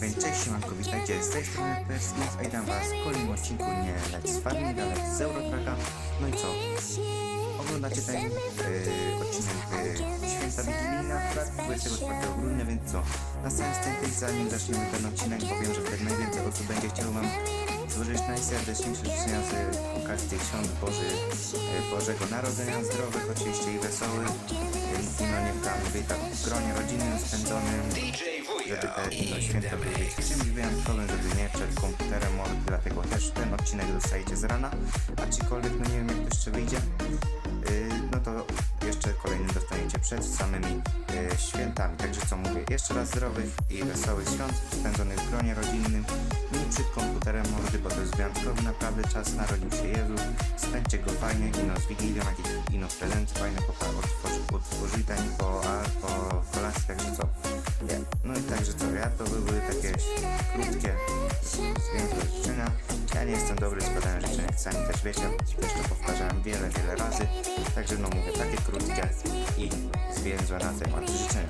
Więc cześć, siemanko, witajcie z tej strony Perskins, a witam was w kolejnym odcinku nie Let's z Farming, ale z Eurotraka. No i co? Oglądacie ten e, odcinek e, Święta Wigilijna, akurat 24 grudnia, więc co? Na samym wstępie, zanim zaczniemy ten odcinek, powiem, że wtedy najwięcej osób będzie chciało wam złożyć najserdeczniejsze życzenia z okazji świąt Boży, e, Bożego Narodzenia, zdrowych oczywiście i wesołych. No nie w tak w gronie rodzinnym spędzonym, żeby te no, święta były czymś wyjątkowym, żeby nie przed komputerem, może dlatego też ten odcinek dostajecie z rana, aczkolwiek no nie wiem jak to jeszcze wyjdzie, yy, no to jeszcze kolejny dostaniecie przed samymi yy, świętami, także co mówię, jeszcze raz zdrowych i wesołych świąt spędzonych w gronie rodzinnym, nie przed komputerem mordy, bo to jest wyjątkowy naprawdę czas, narodził się Jezus, spędźcie go fajnie, ino z Wigilią, jakieś ino prezent fajne po, otworzy, otworzyli po, a, po kolacji, także co. No i także co, ja to by były takie krótkie, zwięzłe życzenia. Ja nie jestem dobry z składania życzeń, jak sami też wiecie, też to powtarzałem wiele, wiele razy. Także no mówię, takie krótkie i zwięzłe na temat życzenia.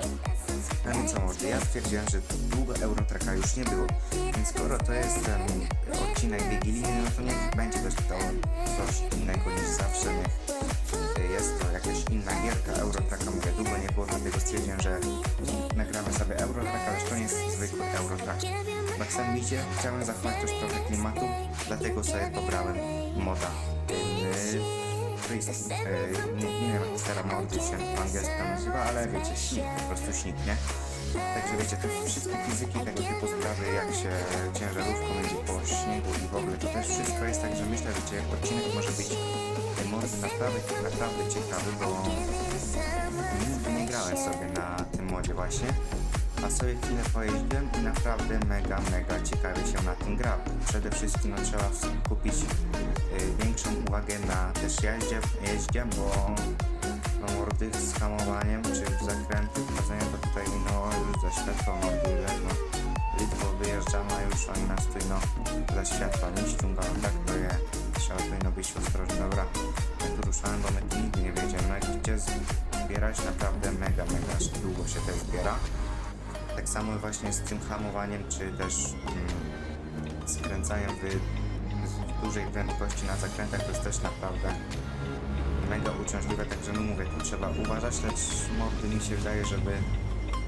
No i co może, ja stwierdziłem, że długo Eurotraka już nie było, więc skoro to jest ten odcinek wigilijny, no to niech będzie też to coś innego niż zawsze, niech jest to jakaś inna gierka. Eurotraka mówię, długo nie było, dlatego stwierdziłem, że nagramy sobie Eurotrack, ale to nie jest zwykły Eurotrack. Jak sam widzicie, chciałem zachować też trochę klimatu, dlatego sobie pobrałem moda. Yy, yy, nie, nie wiem jak stara mod się po angielsku nazywa, ale wiecie, śnik, po prostu śnik, nie? Także wiecie, te wszystkie fizyki, tego typu sprawy, jak się ciężarówką jedzie po śniegu i w ogóle, to też wszystko jest tak, że myślę, że odcinek może być e, mordy naprawdę, naprawdę ciekawy, bo nigdy nie grałem sobie na tym modzie właśnie, a sobie chwilę pojeździłem i naprawdę mega, mega ciekawie się na tym gra. Przede wszystkim no, trzeba kupić y, większą uwagę na też jeździe, jeździe bo no, mordy z hamowaniem czy zakręty wchodzenia to tutaj no już za światło mordy no, ledwo wyjeżdżamy, a już oni nas tutaj no za światła nie ściągają, tak to je trzeba powinno być ostrożnie. Dobra, ruszamy, bo my nigdy nie wiedziemy gdzie zbierać, naprawdę mega, mega długo się też zbiera. Tak samo właśnie z tym hamowaniem, czy też mm, skręcaniem w, w dużej prędkości na zakrętach, to jest też naprawdę mega uciążliwe, także no mówię, tu trzeba uważać, lecz mordy mi się wydaje, żeby,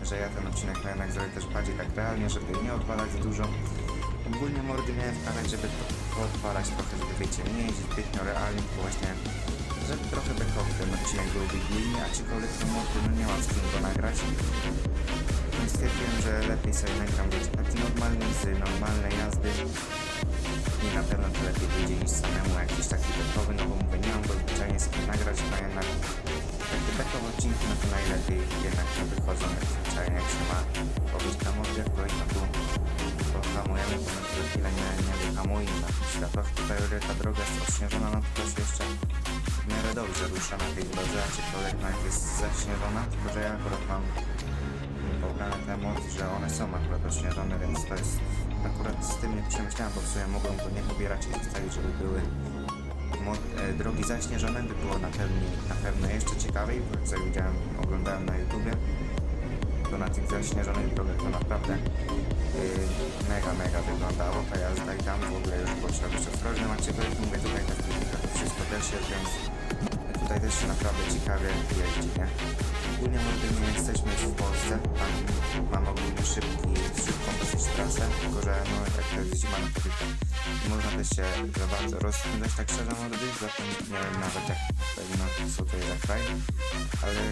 że ja ten odcinek miałem jednak zrobić też bardziej tak realnie, żeby nie odwalać dużo. Ogólnie mordy miałem wkładać, żeby to odwalać trochę, żeby wiecie, nie jeździć zbytnio realnie, tylko właśnie żeby trochę bekowy ten odcinek był wigilijny, aczkolwiek no mordy, no nie mam z kim go nagrać. I stwierdziłem, że lepiej sobie nagram, wiecie, taki normalny z normalnej jazdy i na pewno to lepiej wyjdzie niż samemu jakiś taki bekowy, no bo mówię, nie mam go zwyczajnie z kim nagrać, no jednak takie bekowe odcinki, no to najlepiej jednak to wychodzą jak zwyczajnie, jak się ma pobić na mordzie, to i no tu pohamujemy, bo na chwilę nie, nie wyhamuje na światłach, tutaj ta droga jest odśnieżona, no to też jeszcze w miarę dobrze rusza na tej drodze, aczkolwiek nawet jest zaśnieżona, tylko że ja akurat mam pobrane te emocje, że one są akurat odśnieżone, więc to jest akurat z tym nie przemyślałem, bo w sumie mogłem go nie pobierać i zostawić, żeby były e, drogi zaśnieżone, by było na pewno, na pewno jeszcze ciekawiej, bo jak sobie widziałem, oglądałem na YouTubie, to na tych zaśnieżonych drogach to naprawdę yy, mega, mega wyglądało ta jazda i tam w ogóle już było trzeba być ostrożnym, aczkolwiek mówię tutaj na filmikach to wszystko też jest, więc tutaj też naprawdę ciekawie jeździ, nie? Ogólnie mordy nie jesteśmy w Polsce, tam mamy ogólnie szybki, szybką dosyć trasę, tylko że no jak to jest zima, no to tylko nie można też się za bardzo rozpędzać tak szczerze mordy, zapomniałem nawet jak pewno co to jest za ale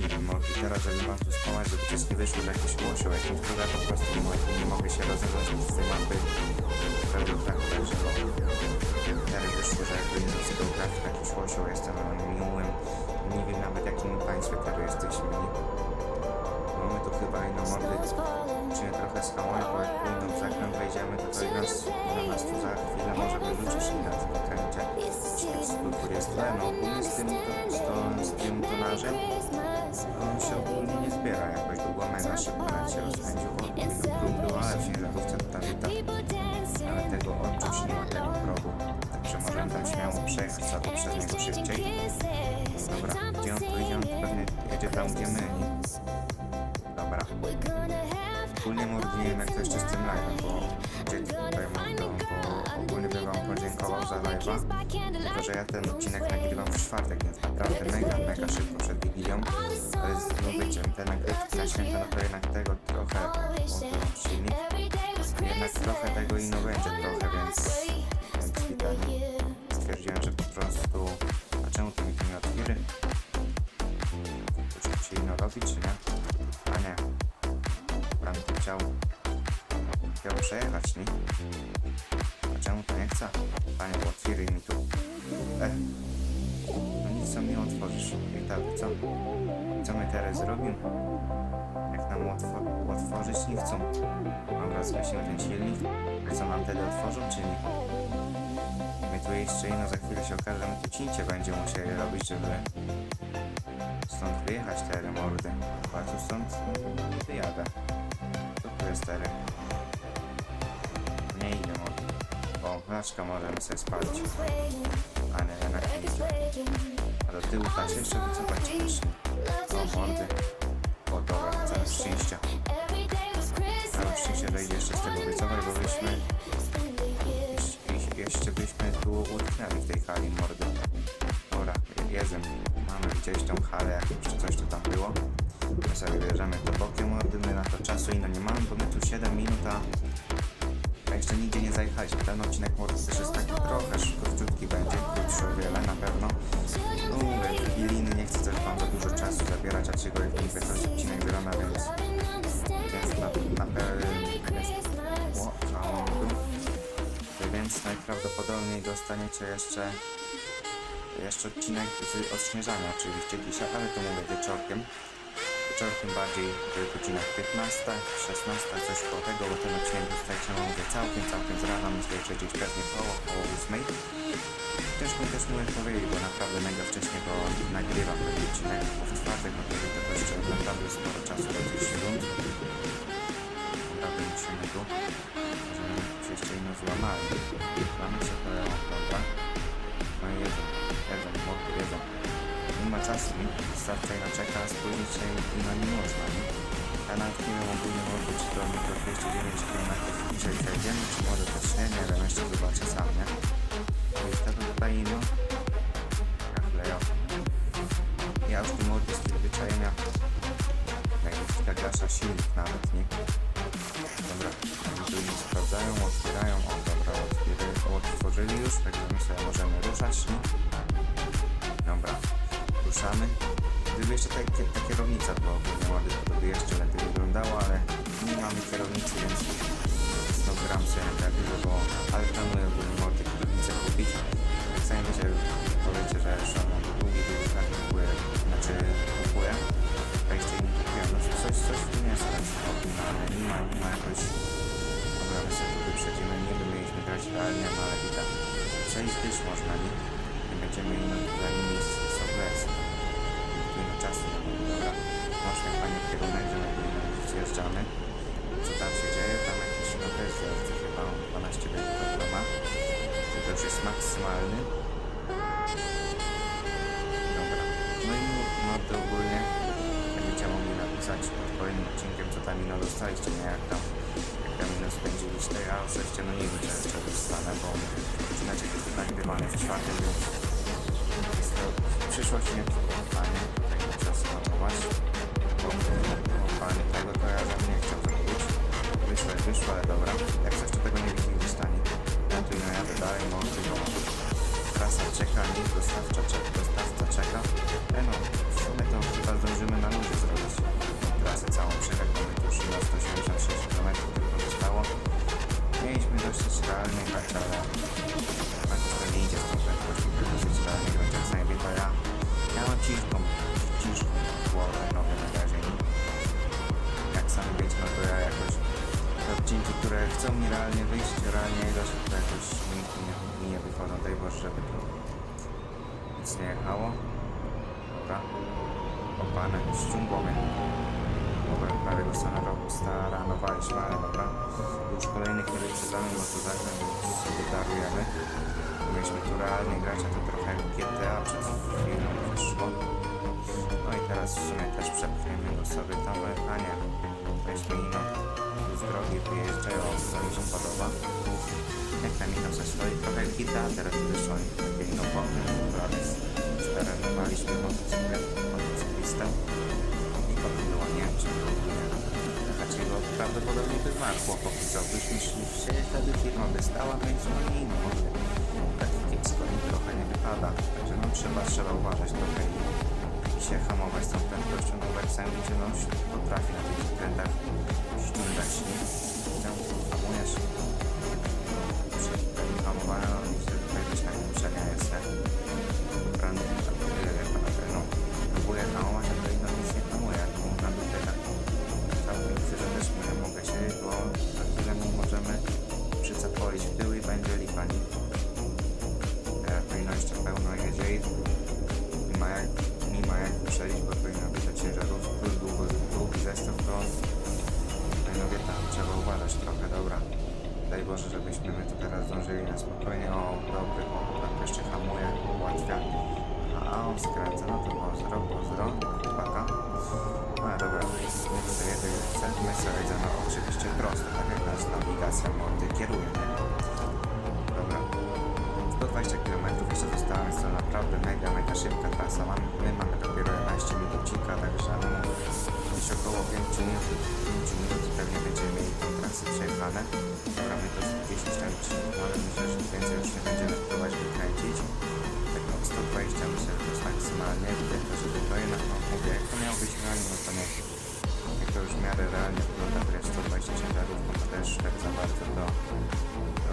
nie wiem, mordy teraz żeby mam tu skłamać, żeby coś nie wyszło, że jakiś łosioł, jakimś ja po prostu no, nie mogę się rozebrać z tej mapy, możemy tam śmiało przejechać albo przez niego szybciej. Dobra, gdzie on tu? On pewnie jedzie tam, gdzie my? Dobra. Ogólnie wiem jak to z tym live'em, bo gdzie tutaj mordą, bo ogólnie bym wam podziękował za live'a. Tylko, że ja ten odcinek nagrywam w czwartek, więc naprawdę mega, mega szybko przed Wigilią. Ale z- no wiecie, te nagrywki na święta, no to jednak tego trochę, bo to silnik. Jednak trochę tego ino będzie trochę, więc, więc. Stwierdziłem, że po prostu... A czemu tu mi nie otwiry? To się ino robi, czy nie? A nie. Bram tu chciał... Chciał przejechać, nie? A czemu to nie chce? Panie, otwieraj mi tu. E. No nic sam nie otworzysz. I tak, co? Co my teraz zrobimy? Jak nam otwo- otworzyć nie chcą. Dobra, zgasimy ten silnik. A co nam wtedy otworzą, czy nie? Tu jeszcze ino za chwilę się okaże, my tu cięcie będziemy musieli robić, żeby stąd wyjechać te remordy. A tu stąd wyjadę. To tu jest teren. Nie idę mordy. O, flaszka możemy sobie spalić. A nie, jednak. A do tyłu patrz jeszcze wycofać nie. O, mordy. O, dobra, całe szczęścia. Całe szczęście, że idzie jeszcze z tego wycofać, bo byśmy... Jeszcze, byśmy tu utknęli w tej hali mordy. Dobra, jedzem. Mamy gdzieś tą halę, jak jeszcze coś tu tam było. My sobie bierzemy to bokiem mordy, my na to czasu ino nie mamy, bo my tu 7 minut, a jeszcze nigdzie nie zajechaliśmy. Ten odcinek mordy też jest taki trochę króciutki będzie, krótszy o wiele na pewno. No mówię, wigilijny nie chcę też wam za dużo czasu zabierać, a czego jak mówię, to jest odcinek grana, więc, więc na, na najprawdopodobniej dostaniecie jeszcze jeszcze odcinek z odśnieżania oczywiście dzisiaj, ale to mówię wieczorkiem. Wieczorkiem bardziej w godzinach 15, 16, coś koło tego, bo ten odcinek dostajecie mówię całkiem, całkiem z rana, myślę, że gdzieś pewnie koło, koło 8. Ciężko mi też mówię powiedzieć, bo naprawdę mega wcześnie go nagrywam ten odcinek, bo w czwartek to to jeszcze naprawdę sporo czasu do tych rund. Naprawdę musimy tu, jeszcze inno złamali. Mamy się to, dobra. No jedzą, jedzą, mokry jedzą. Nie ma czasu, nie? Starczaj na czeka, spóźnić się i na nie można, nie? Ja nawet nie wiem ogólnie może czy to mikro 209 km bliżej przejdziemy, czy może też nie, nie wiem, jeszcze zobaczę sam, nie? No i wtedy tutaj, no, jak lejo. Ja już tu mordy z przyzwyczajenia, jak jest taka grasza silnik nawet, nie? Dobra, tu nie sprawdzają, otwierają, o dobra, otworzyli już, także myślę, że możemy ruszać? Dobra, ruszamy. Gdyby jeszcze takie, ta kierownica była ogólnie to by jeszcze lepiej wyglądało, ale nie mamy kierownicy, więc znowu gram na lepiej, bo maksymalny. Dobra. No i mordy ogólnie będziecie mogli napisać pod kolejnym odcinkiem, co tam ino dostaliście, nie jak tam jak tam ino spędziliście, a oczywiście no nie czy, czy dostanę, bo odcinek jest nagrywany w to w przyszłości nie panie, tego czas planować, bo bo panie tego to ja bym nie chciał zrobić. Wyszło wyszło, ale dobra, jak coś to tego nie widzimy stanie. Ja tu nie jadę dalej, może bo trasa czeka, Opane, ściągło mnie. Dobra, prawie go stara- staranowaliśmy, ale dobra. Już kolejnych nie wyprzedzamy, bo to więc sobie darujemy. Mieliśmy tu realnie grać, a to trochę jak GTA przed chwilą wyszło. No i teraz w sumie też przepchniemy go sobie tam, a nie. Weźmy ino. wyjeżdżają, co mi się podoba. Jak tam idą ze swoich trochę kita, teraz wyszło im takie no powiem, ale sterenowaliśmy motocyklet, motocyklistę i kontynuowanie przeprowadzenia Dlaczego prawdopodobnie by zmarło chłopicowych niż się wtedy firma by stała, no i no może tak kiepsko im trochę nie wypada. Także no trzeba, trzeba uważać trochę i, i się hamować z tą prędkością, no bo jak sam wiecie, no potrafi na tych zakrętach ściągać śnieg. Tam hamujesz. Przy takim hamowaniu, mordy kieruje? Dobra. 120 km jeszcze została, więc to naprawdę mega, mega szybka trasa. Mamy, my mamy dopiero 11 minucika, także no, gdzieś około 5 minut, 5 minut pewnie będziemy mieli tą trasę przejechane. Dobra, my to z 10 tam no, ale myślę, że więcej już nie będziemy próbować wykręcić. Tak no, 120 myślę, że to jest maksymalnie, tylko żeby to jednak, no mówię, jak to miało być realnie, no to nie. W miarę realnie wygląda, to jest 120 ciężarówką, to też tak za bardzo to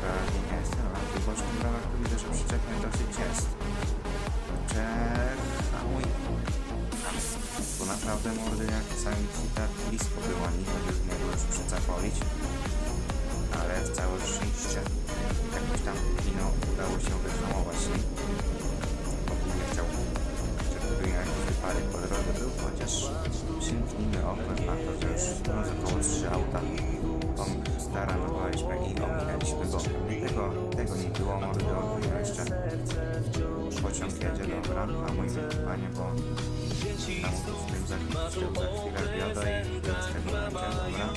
realnie nie jest. No, na tych bocznych bramach to widzę, że przyczepność dosyć jest. Przehamuj. Bo naprawdę mordy jak sami ci tak blisko było, nie żeby z niego już przycapolić. Ale całe szczęście jedzie, dobra, hamujmy panie, bo tam w tym za, w tył za chwilę wioda i z tego będzie, dobra.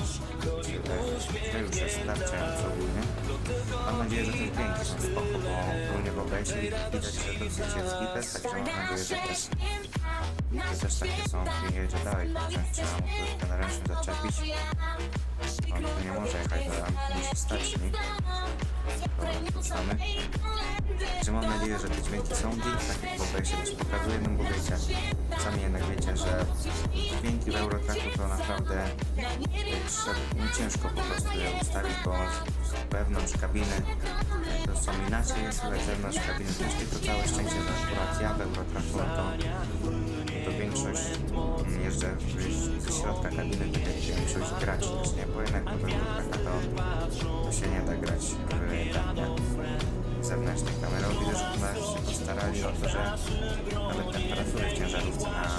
To już jest starczająco ogólnie. Mam nadzieję, że te dźwięki są spoko, bo ogólnie w OBS-ie widać, że dosyć jest gites, także mam nadzieję, że też, że też takie są, gdzie jedzie dalej, także trzeba mu troszkę na ręcznym zaczepić. On tu nie może jechać ram, musi stać. Także mam nadzieję, że te dźwięki są git, tak jak w OBS-ie też no bo wiecie, sami jednak wiecie, że dźwięki w Eurotracku to naprawdę no ciężko po prostu je ustawić, bo wewnątrz kabiny to są inaczej jest, ale zewnątrz kabiny też tylko całe szczęście, że akurat ja w Eurotracku no to większość mm, jeżdżę ze środka kabiny, tak większość graczy też nie, bo jednak Eurotracka to, to się nie da grać w nie? zewnętrznych kamerą. Widać, że chyba się postarali o to, że nawet temperatury w ciężarówce na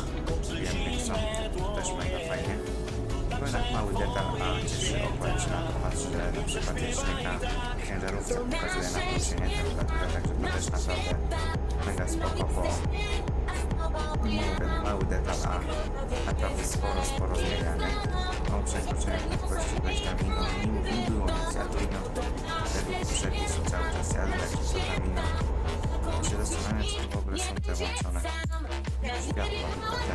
ujemnych są też mega fajnie. To jednak mały detal, a cieszy oko, się na to patrzy, że na przykład licznik na ciężarówce pokazuje na plusie nie temperaturę, także to też naprawdę mega spoko, bo mówię, mały detal, a naprawdę sporo, sporo zmienia, nie? O przekroczeniu prędkości 20 minut, nie, nie było nic, trudno według przepisu cały czas jadę, co tam minut. Się zastanawiam, czy w ogóle są te włączone światła, tylko te.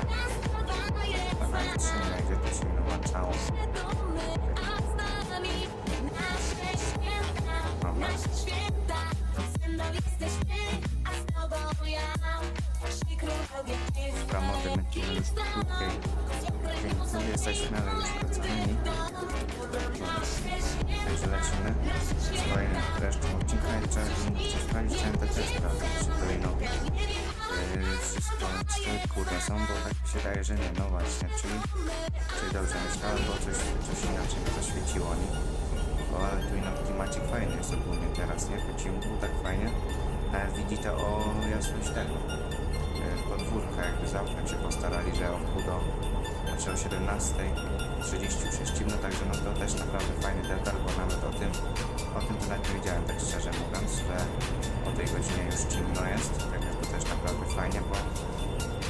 A nawet trzymaj, gdzie to kurde są, bo tak mi się daje, że nie. No właśnie, czyli, czyli dobrze myślałem, bo coś, coś inaczej mi zaświeciło, nie? O, ale tu ino klimacik fajny jest ogólnie teraz, nie? Po ciemku tak fajnie. Nawet widzi to o jasność tego yy, podwórka, jakby z oknem się postarali, że o wpół do, znaczy o 17.30 ciemno, także no to też naprawdę fajny detal, bo nawet o tym, o tym to nie wiedziałem, tak szczerze mówiąc, że o tej godzinie już ciemno jest, także to też naprawdę fajnie, bo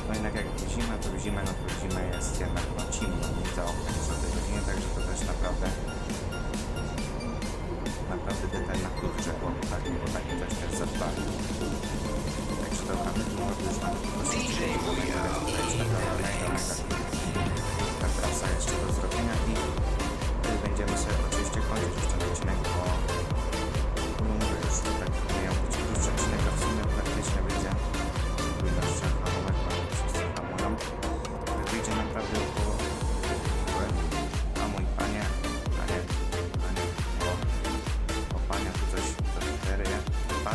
no jednak jak zima, to zimę, no to zimę jest jednak no ciemno, nie za oknem także to też naprawdę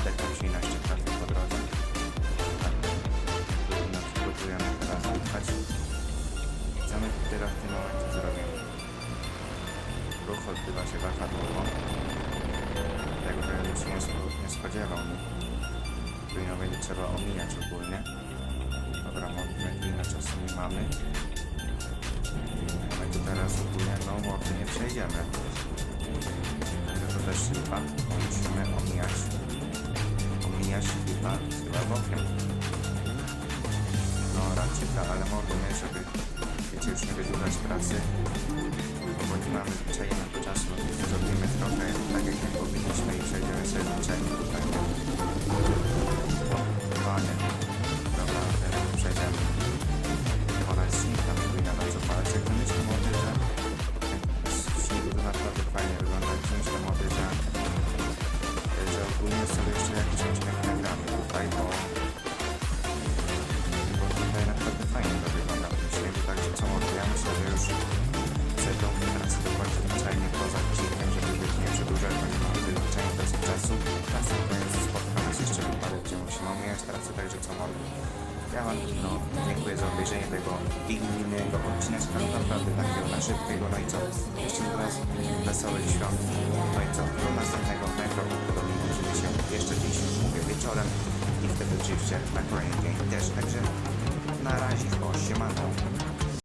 tak później na ścieżce po drodze. No, przygotujemy teraz wytrwać. Chcemy teraz w tym momencie zrobić. Ruch odbywa się wahadłowo. Tego będę się nie spodziewał. Powinno będzie trzeba omijać ogólnie. Dobra, momentu na czasu nie mamy. Ale to teraz ogólnie, no, mocno nie przejdziemy. Tego też nie. No raczej tak, ale nie, żeby wiecie, już nie wydłużać pracy. Bo nie mamy zwyczajnie na to czasu, no zrobimy trochę tak jak nie powinniśmy i przejdziemy sobie zwyczajnie tutaj.